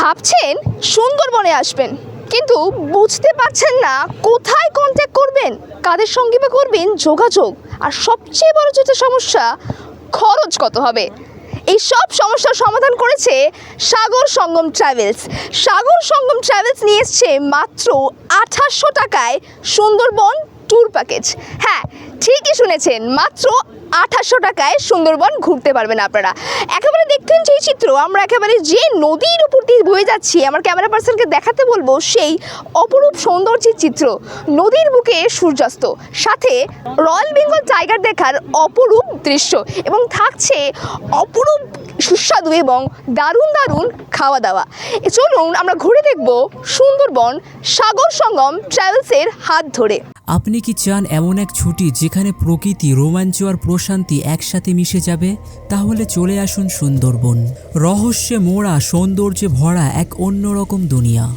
ভাবছেন সুন্দরবনে আসবেন, কিন্তু বুঝতে পারছেন না কোথায় কন্ট্যাক্ট করবেন, কাদের সঙ্গে বা করবেন যোগাযোগ, আর সবচেয়ে বড় যেটা সমস্যা, খরচ কত হবে? এই সব সমস্যার সমাধান করেছে সাগর সঙ্গম ট্রাভেলস। সাগর সঙ্গম ট্রাভেলস নিয়ে এসছে মাত্র আঠাশশো টাকায় সুন্দরবন ট্যুর প্যাকেজ হ্যাঁ ঠিকই শুনেছেন, মাত্র আঠাশশো টাকায় সুন্দরবন ঘুরতে পারবেন আপনারা। একেবারে দেখতেন যেই চিত্র, আমরা একেবারে যে নদীর উপর দিয়ে বয়ে যাচ্ছি, আমার ক্যামেরা পার্সনকে দেখাতে বলব সেই অপরূপ সৌন্দর্যের চিত্র। নদীর বুকে সূর্যাস্ত, সাথে রয়্যাল বেঙ্গল টাইগার দেখার অপরূপ দৃশ্য এবং থাকছে অপরূপ সুস্বাদু এবং দারুণ দারুণ খাওয়া দাওয়া চলুন আমরা ঘুরে দেখব সুন্দরবন সাগর সঙ্গম ট্রাভেলসের হাত ধরে। আপনি কি চান এমন এক ছুটি যেখানে প্রকৃতি, রোমাঞ্চ আর প্রশান্তি একসাথে মিশে যাবে, তাহলে চলে আসুন সুন্দরবন। রহস্যে মোড়া, সৌন্দর্যে ভরা এক অন্যরকম দুনিয়া।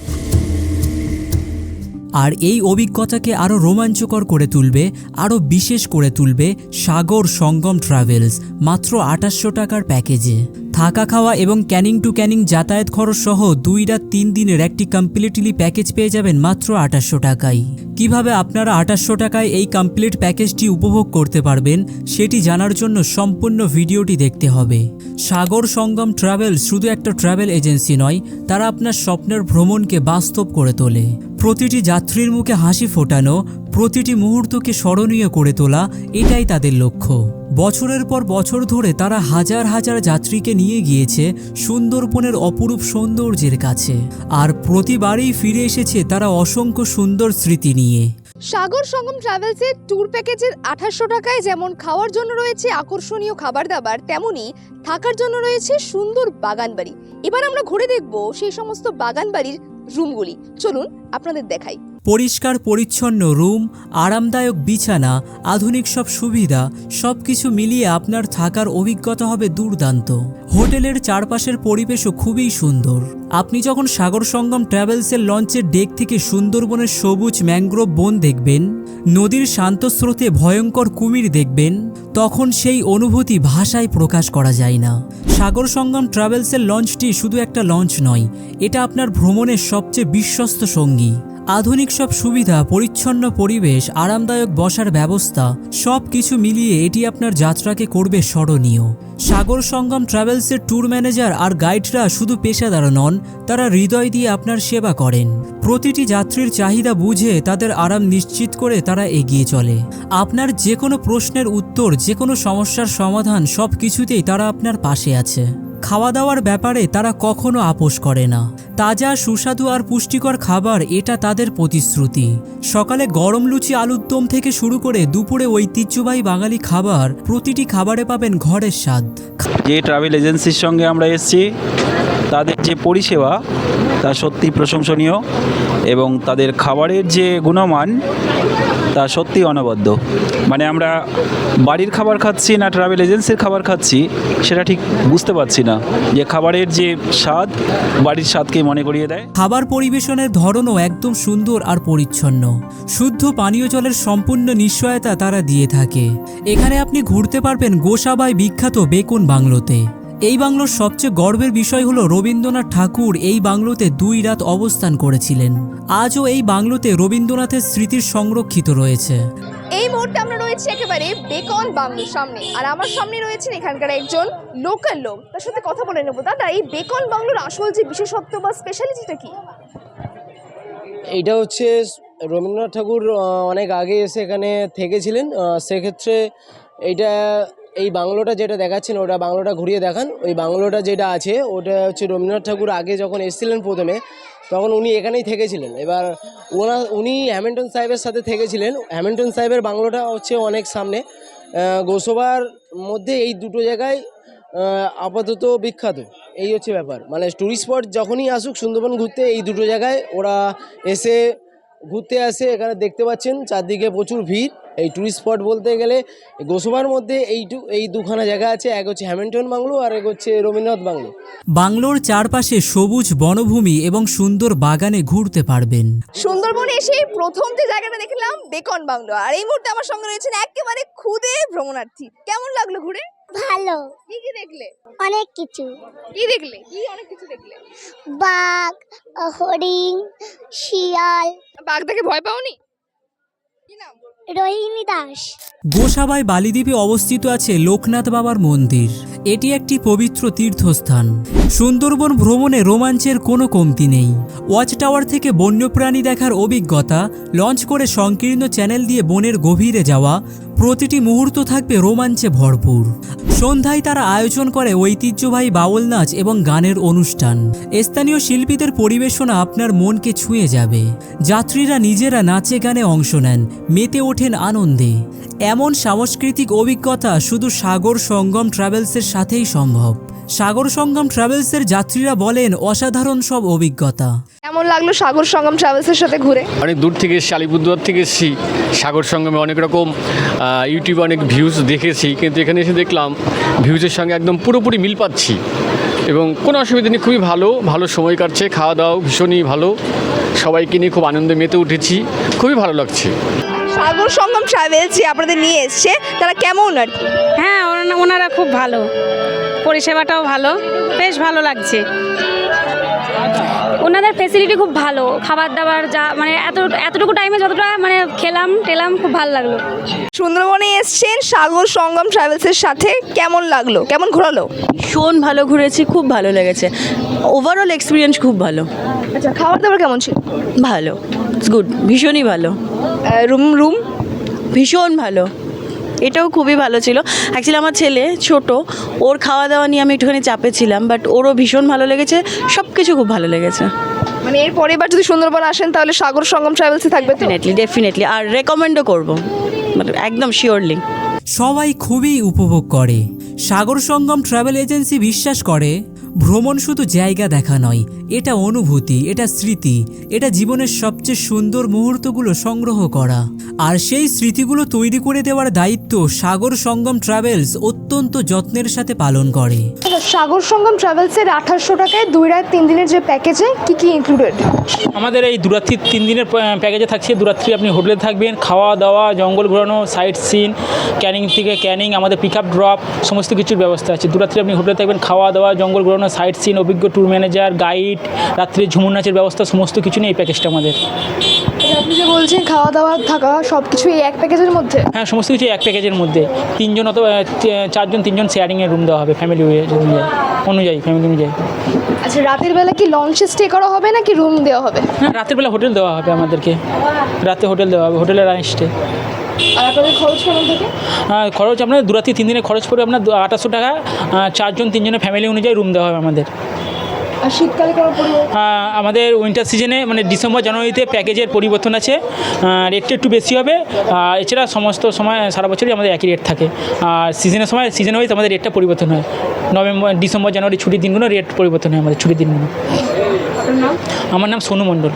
আর এই অভিজ্ঞতাকে আরও রোমাঞ্চকর করে তুলবে, আরও বিশেষ করে তুলবে সাগর সঙ্গম ট্রাভেলস, মাত্র আঠাশশো টাকার প্যাকেজে। থাকা খাওয়া এবং ক্যানিং টু ক্যানিং যাতায়াত খরচ সহ দুই রাত তিন দিনের একটি কমপ্লিটলি প্যাকেজ পেয়ে যাবেন মাত্র আঠাশশো টাকায়। কীভাবে আপনারা আঠাশশো টাকায় এই কমপ্লিট প্যাকেজটি উপভোগ করতে পারবেন, সেটি জানার জন্য সম্পূর্ণ ভিডিওটি দেখতে হবে। সাগর সঙ্গম ট্রাভেল শুধু একটা ট্রাভেল এজেন্সি নয়, তারা আপনার স্বপ্নের ভ্রমণকে বাস্তব করে তোলে। প্রতিটি যাত্রীর মুখে হাসি ফোটানো, প্রতিটি মুহূর্তকে স্মরণীয় করে তোলা, এটাই তাদের লক্ষ্য। বছরের পর বছর ধরে তারা হাজার হাজার যাত্রীকে নিয়ে গিয়েছে সুন্দরবনের অপরূপ সৌন্দর্যের কাছে। আর প্রতিবারই ফিরে এসেছে তারা অসংখ্য সুন্দর স্মৃতি নিয়ে। সাগর সঙ্গম ট্রাভেলসের ট্যুর প্যাকেজের আঠাশশো টাকায় যেমন খাওয়ার জন্য রয়েছে আকর্ষণীয় খাবার দাবার তেমনই থাকার জন্য রয়েছে সুন্দর বাগান বাড়ি এবার আমরা ঘুরে দেখব সেই সমস্ত বাগান বাড়ির রুমগুলি। চলুন আপনাদের দেখাই। পরিষ্কার, পরিচ্ছন্ন রুম, আরামদায়ক বিছানা, আধুনিক সব সুবিধা সব কিছু মিলিয়ে আপনার থাকার অভিজ্ঞতা হবে দুর্দান্ত। হোটেলের চারপাশের পরিবেশও খুবই সুন্দর। আপনি যখন সাগর সঙ্গম ট্রাভেলসের লঞ্চের ডেক থেকে সুন্দরবনের সবুজ ম্যানগ্রোভ বন দেখবেন, নদীর শান্ত স্রোতে ভয়ঙ্কর কুমির দেখবেন, তখন সেই অনুভূতি ভাষায় প্রকাশ করা যায় না। সাগর সঙ্গম ট্রাভেলসের লঞ্চটি শুধু একটা লঞ্চ নয়, এটা আপনার ভ্রমণের সবচেয়ে বিশ্বস্ত সঙ্গী। আধুনিক সব সুবিধা, পরিচ্ছন্ন পরিবেশ, আরামদায়ক বসার ব্যবস্থা সব কিছু মিলিয়ে এটি আপনার যাত্রাকে করবে স্মরণীয়। সাগর সঙ্গম ট্রাভেলসের ট্যুর ম্যানেজার আর গাইডরা শুধু পেশাদার নন, তারা হৃদয় দিয়ে আপনার সেবা করেন। প্রতিটি যাত্রীর চাহিদা বুঝে তাদের আরাম নিশ্চিত করে তারা এগিয়ে চলে। আপনার যে কোনো প্রশ্নের উত্তর যে কোনো সমস্যার সমাধান সব কিছুতেই তারা আপনার পাশে আছে। খাওয়া দাওয়ার ব্যাপারে তারা কখনো আপোষ করে না। তাজা, সুস্বাদু আর পুষ্টিকর খাবার এটা তাদের প্রতিশ্রুতি। সকালে গরম লুচি আলুর দম থেকে শুরু করে দুপুরে ঐতিহ্যবাহী বাঙালি খাবার প্রতিটি খাবারে পাবেন ঘরের স্বাদ। যে ট্রাভেল এজেন্সির সঙ্গে আমরা এসেছি, তাদের যে পরিষেবা, তা সত্যি প্রশংসনীয় এবং তাদের খাবারের যে গুণমান তা সত্যি অনবদ্য। মানে আমরা বাড়ির খাবার খাচ্ছি না ট্রাভেল এজেন্সির খাবার খাচ্ছি, সেটা ঠিক বুঝতে পারছি না। যে খাবারের যে স্বাদ, বাড়ির স্বাদকে মনে করিয়ে দেয়। খাবার পরিবেশনের ধরনও একদম সুন্দর আর পরিচ্ছন্ন। শুদ্ধ পানীয় জলের সম্পূর্ণ নিশ্চয়তা তারা দিয়ে থাকে। এখানে আপনি ঘুরতে পারবেন গোসাবাই বিখ্যাত বেকুন বাংলোতে। এই বাংলোর সবচেয়ে গর্বের বিষয় হলো রবীন্দ্রনাথ ঠাকুর এই বাংলোতে দুই রাত অবস্থান করেছিলেন। আজও এই বাংলোতে রবীন্দ্রনাথের স্মৃতির সংরক্ষিত রয়েছে। এই মুহূর্তে আমরা রয়েছি একেবারে বেকন বাংলোর সামনে। আর আমার সামনে রয়েছেন এখানকার একজন লোকাল লোক। তার সাথে কথা বলে নেব। দাদা এই বেকন বাংলোর আসল যে বিশেষত্ব বা স্পেশালিটিটা কি? এইটা হচ্ছে রবীন্দ্রনাথ ঠাকুর অনেক আগে এসে এখানে থেকেছিলেন। সেক্ষেত্রে এইটা এই বাংলোটা যেটা দেখাচ্ছেন, ওটা বাংলোটা ঘুরিয়ে দেখান। ওই বাংলোটা যেটা আছে, ওটা হচ্ছে রবীন্দ্রনাথ ঠাকুর আগে যখন এসেছিলেন প্রথমে, তখন উনি এখানেই থেকেছিলেন। এবার ওনা, উনি হ্যামিল্টন সাহেবের সাথে থেকেছিলেন। হ্যামিল্টন সাহেবের বাংলোটা হচ্ছে অনেক সামনে। গোসবার মধ্যে এই দুটো জায়গায় আপাতত বিখ্যাত। এই হচ্ছে ব্যাপার। মানে টুরিস্ট স্পট যখনই আসুক সুন্দরবন ঘুরতে, এই দুটো জায়গায় ওরা এসে ঘুরতে আসে। এখানে দেখতে পাচ্ছেন, চারদিকে প্রচুর ভিড়। এই ট্যুরিস্ট স্পট বলতে গেলে গোসবার মধ্যে এইটু এই দুখানা জায়গা আছে এক হচ্ছে হ্যামিল্টন বাংলো আর এক হচ্ছে রবীন্দ্রনাথ বাংলো বাংলোর চারপাশে সবুজ বনভূমি এবং সুন্দর বাগানে ঘুরতে পারবেন। সুন্দরবনে এসে প্রথম যে জায়গাটা দেখলাম বেকন বাংলো। আর এই মুহূর্তে আমার সঙ্গে রয়েছেন একেবারে খুদে ভ্রমণার্থী। কেমন লাগল ঘুরে? ভালো। কি কি দেখলে? অনেক কিছু। কি দেখলে? কি অনেক কিছু দেখলে? বাঘ হরিণ শিয়াল। বাঘ দেখে ভয় পাওনি? কি নাম? রোহিণী দাস গোসাবাই বালিদ্বীপে অবস্থিত আছে লোকনাথ বাবার মন্দির। এটি একটি পবিত্র তীর্থস্থান। সুন্দরবন ভ্রমণে রোমাঞ্চের কোনো কমতি নেই। ওয়াচ টাওয়ার থেকে বন্যপ্রাণী দেখার অভিজ্ঞতা, লঞ্চ করে সংকীর্ণ চ্যানেল দিয়ে বনের গভীরে যাওয়া প্রতিটি মুহূর্ত থাকবে রোমাঞ্চে ভরপুর। সন্ধ্যায় তারা আয়োজন করে ঐতিহ্যবাহী বাউল নাচ এবং গানের অনুষ্ঠান। স্থানীয় শিল্পীদের পরিবেশনা আপনার মনকে ছুঁয়ে যাবে। যাত্রীরা নিজেরা নাচে গানে অংশ নেন, মেতে ওঠেন আনন্দে। এমন সাংস্কৃতিক অভিজ্ঞতা শুধু সাগর সঙ্গম ট্রাভেলসের সাথেই সম্ভব। সাগর সঙ্গম ট্রাভেলসের যাত্রীরা বলেন, অসাধারণ সব অভিজ্ঞতা। কেমন লাগল সাগর সঙ্গম ট্রাভেলসের সাথে ঘুরে? অনেক দূর থেকে এসেছি আলিপুরদুয়ার থেকে এসেছি। সাগর সঙ্গমে অনেক রকম ইউটিউবে অনেক ভিউজ দেখেছি কিন্তু এখানে এসে দেখলাম ভিউজের সঙ্গে একদম পুরোপুরি মিল পাচ্ছি। এবং কোনো অসুবিধা নেই খুবই ভালো ভালো সময় কাটছে খাওয়া দাওয়া ভীষণই ভালো। সবাইকে নিয়ে খুব আনন্দে মেতে উঠেছি খুবই ভালো লাগছে। সাগর সঙ্গম ট্রাভেলস যে আপনাদের নিয়ে এসছে তারা কেমন আর কি? হ্যাঁ ওনা- ওনারা খুব ভালো। পরিষেবাটাও ভালো বেশ ভালো লাগছে। ওনাদের ফেসিলিটি খুব ভালো। খাবার দাবার যা মানে এত এতটুকু টাইমে যতটা মানে খেলাম টেলাম খুব ভালো লাগল। সুন্দরবনে এসছেন সাগর সঙ্গম ট্রাভেলসের সাথে। কেমন লাগল? কেমন ঘোরালো? ভীষণ ভালো ঘুরেছি খুব ভালো লেগেছে। ওভারঅল এক্সপিরিয়েন্স খুব ভালো। আচ্ছা খাবার দাবার কেমন ছিল? ভালো। ইটস গুড ভীষণই ভালো। রুম রুম ভীষণ ভালো। এটাও খুবই ভালো ছিল। অ্যাকচুয়ালি আমার ছেলে ছোট ওর খাওয়া দাওয়া নিয়ে আমি একটুখানি চাপে ছিলাম বাট ওরও ভীষণ ভালো লেগেছে সব কিছু খুব ভালো লেগেছে। মানে এর এবার বার যদি সুন্দরবন আসেন তাহলে সাগর সঙ্গম ট্রাভেলসে থাকবে তো? ডেফিনেটলি ডেফিনেটলি আর রেকমেন্ডও করব। মানে একদম শিওরলি সবাই খুবই উপভোগ করে। সাগর সঙ্গম ট্রাভেল এজেন্সি বিশ্বাস করে ভ্রমণ শুধু জায়গা দেখা নয় এটা অনুভূতি এটা স্মৃতি এটা জীবনের সবচেয়ে সুন্দর মুহূর্তগুলো সংগ্রহ করা। আর সেই স্মৃতিগুলো তৈরি করে দেওয়ার দায়িত্ব সাগর সঙ্গম ট্রাভেলস অত্যন্ত যত্নের সাথে পালন করে। সাগর সঙ্গম ট্রাভেলসের আঠাশশো টাকায় দুই রাত তিন দিনের যে প্যাকেজে কি কি ইনক্লুডেড আমাদের এই দুরাত্রির তিন দিনের প্যাকেজে থাকছে দুরাত্রি আপনি হোটেলে থাকবেন খাওয়া দাওয়া জঙ্গল ঘোরানো সাইট সিন ক্যানিং থেকে ক্যানিং আমাদের পিক আপ ড্রপ সমস্ত কিছুর ব্যবস্থা আছে। দুরাত্রি আপনি হোটেলে থাকবেন খাওয়া দাওয়া জঙ্গল ঘোরানো সাইট সিন অভিজ্ঞ ট্যুর ম্যানেজার গাইড রাত্রে ঝুমুর নাচের ব্যবস্থা সমস্ত কিছু নিয়ে এই প্যাকেজটা আমাদের। আপনি যে বলছেন খাওয়া দাওয়া থাকা সব কিছু এই এক প্যাকেজের মধ্যে? হ্যাঁ সমস্ত কিছু এক প্যাকেজের মধ্যে। তিনজন অথবা চারজন তিনজন শেয়ারিংয়ের রুম দেওয়া হবে ফ্যামিলি অনুযায়ী অনুযায়ী ফ্যামিলি অনুযায়ী। আচ্ছা রাতের বেলা কি লঞ্চে স্টে করা হবে নাকি রুম দেওয়া হবে? হ্যাঁ রাতের বেলা হোটেল দেওয়া হবে আমাদেরকে। রাতে হোটেল দেওয়া হবে হোটেলের স্টে আর আপনাদের খরচ কেমন থাকে? হ্যাঁ, খরচ আপনার দু রাত্রি তিন দিনের খরচ পড়বে আপনার আঠাশশো টাকা। চারজন তিনজনের ফ্যামিলি অনুযায়ী রুম দেওয়া হবে আমাদের। আর শীতকালে আমাদের উইন্টার সিজনে মানে ডিসেম্বর জানুয়ারিতে প্যাকেজের পরিবর্তন আছে। রেটটা একটু বেশি হবে। আর এছাড়া সমস্ত সময় সারা বছরই আমাদের একই রেট থাকে। আর সিজনের সময় সিজন ওয়াইজ আমাদের রেটটা পরিবর্তন হয়। নভেম্বর ডিসেম্বর জানুয়ারি ছুটির দিনগুলো রেট পরিবর্তন হয় আমাদের ছুটির দিনগুলো। আমার নাম সোনু মণ্ডল।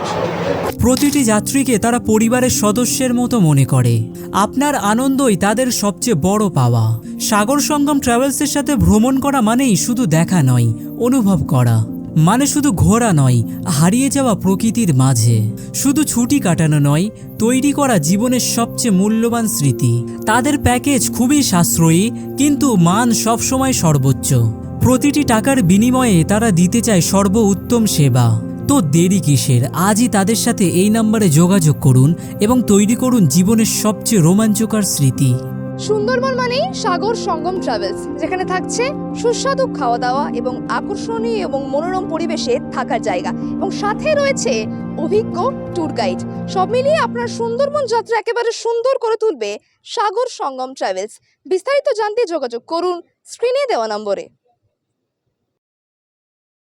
প্রতিটি যাত্রীকে তারা পরিবারের সদস্যের মতো মনে করে। আপনার আনন্দই তাদের সবচেয়ে বড় পাওয়া। সাগর সঙ্গম ট্রাভেলসের সাথে ভ্রমণ করা মানেই শুধু দেখা নয় অনুভব করা। মানে শুধু ঘোরা নয় হারিয়ে যাওয়া প্রকৃতির মাঝে। শুধু ছুটি কাটানো নয় তৈরি করা জীবনের সবচেয়ে মূল্যবান স্মৃতি। তাদের প্যাকেজ খুবই সাশ্রয়ী কিন্তু মান সবসময় সর্বোচ্চ। প্রতিটি টাকার বিনিময়ে তারা দিতে চায় সর্ব উত্তম সেবা। তো দেরি কিসের? আজই তাদের সাথে এই নম্বরে যোগাযোগ করুন এবং তৈরি করুন জীবনের সবচেয়ে রোমাঞ্চকর স্মৃতি। সুন্দরবন মানেই সাগর সঙ্গম ট্রাভেলস যেখানে থাকছে সুস্বাদু খাওয়া দাওয়া এবং আকর্ষণীয় এবং মনোরম পরিবেশে থাকার জায়গা। এবং সাথে রয়েছে অভিজ্ঞ ট্যুর গাইড সব মিলিয়ে আপনার সুন্দরবন যাত্রা একেবারে সুন্দর করে তুলবে সাগর সঙ্গম ট্রাভেলস বিস্তারিত জানতে যোগাযোগ করুন স্ক্রিনে দেওয়া নম্বরে।